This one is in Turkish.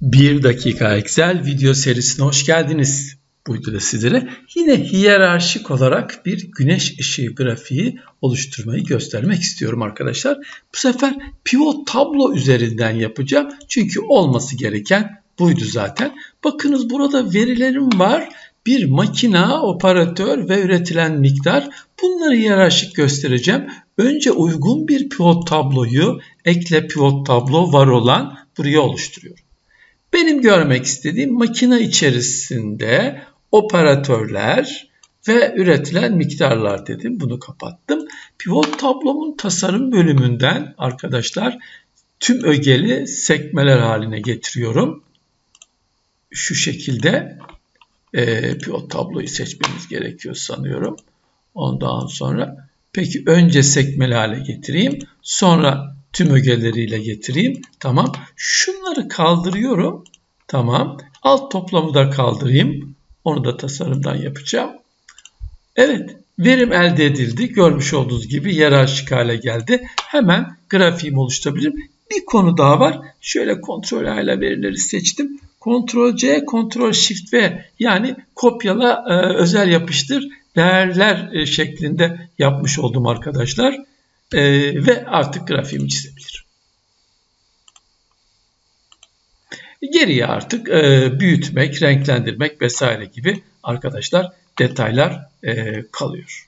1 dakika Excel video serisine hoş geldiniz. Bu videoda sizlere yine hiyerarşik olarak bir güneş ışığı grafiği oluşturmayı göstermek istiyorum arkadaşlar. Bu sefer pivot tablo üzerinden yapacağım. Çünkü olması gereken buydu zaten. Bakınız burada verilerim var. Bir makina, operatör ve üretilen miktar. Bunları hiyerarşik göstereceğim. Önce uygun bir pivot tabloyu ekle pivot tablo var olan buraya oluşturuyorum. Benim görmek istediğim makine içerisinde operatörler ve üretilen miktarlar dedim. Bunu kapattım. Pivot tablomun tasarım bölümünden arkadaşlar tüm ögeli sekmeler haline getiriyorum. Şu şekilde e, pivot tabloyu seçmemiz gerekiyor sanıyorum. Ondan sonra peki önce sekmeli hale getireyim. Sonra tüm ögeleriyle getireyim. Tamam. Şunları kaldırıyorum. Tamam. Alt toplamı da kaldırayım. Onu da tasarımdan yapacağım. Evet. Verim elde edildi. Görmüş olduğunuz gibi yerarşik hale geldi. Hemen grafiğimi oluşturabilirim. Bir konu daha var. Şöyle kontrol hala verileri seçtim. Kontrol C, Kontrol Shift V yani kopyala, e, özel yapıştır değerler e, şeklinde yapmış oldum arkadaşlar. E, ve artık grafiğimi çizebilirim. Geriye artık e, büyütmek, renklendirmek vesaire gibi arkadaşlar detaylar e, kalıyor.